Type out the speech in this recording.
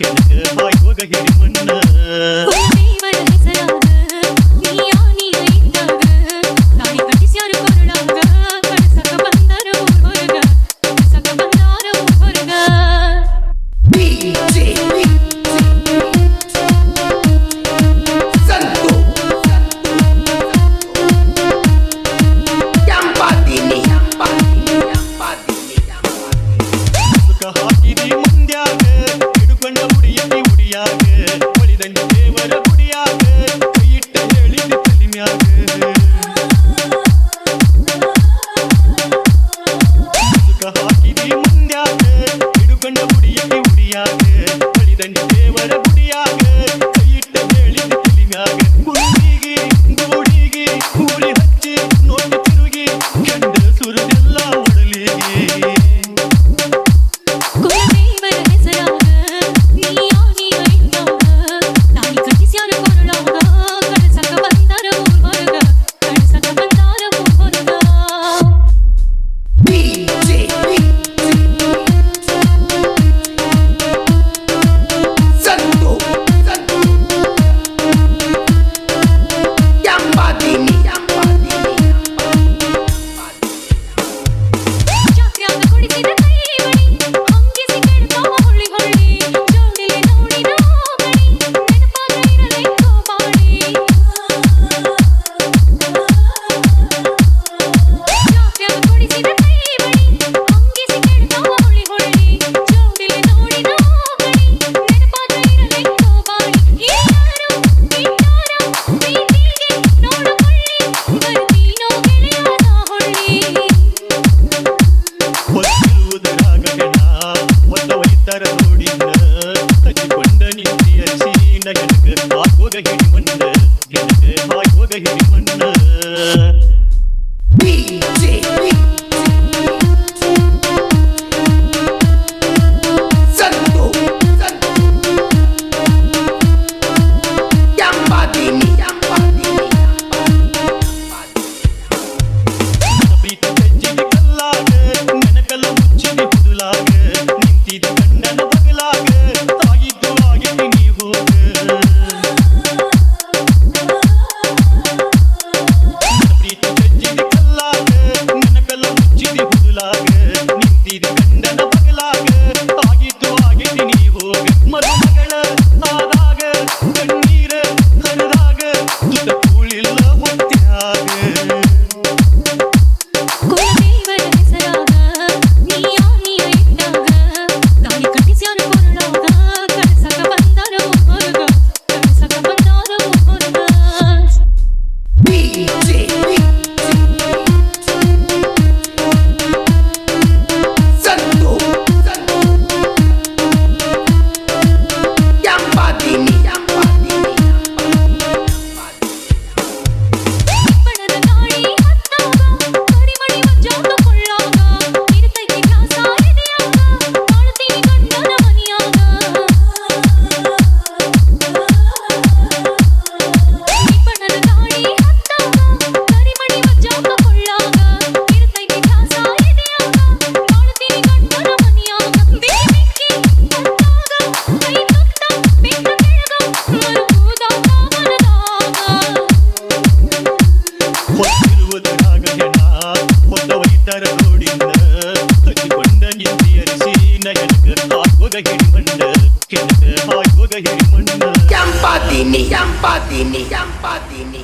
எனக்கு பாய் போக ஹிரி மன்ன ಹಾಕಿದಿ ಮುಂದ್ಯಾಗ ಹಿಡುಕೊಂಡ ಹುಡಿಯಲ್ಲಿ ಹುಡಿಯಾಗ ಬಳಿದಂಡಿ ದೇವರ ತರ ನೋಡಿನ ತಚ್ಚಿಕೊಂಡ ನಿಂತಿಯ ಸೀನ எனக்கு ஆகோக ஹிடி மண்ண எனக்கு ஆகோக ஹிடி மண்ண You. எம்பதினி எம்பதினி எம்பதினி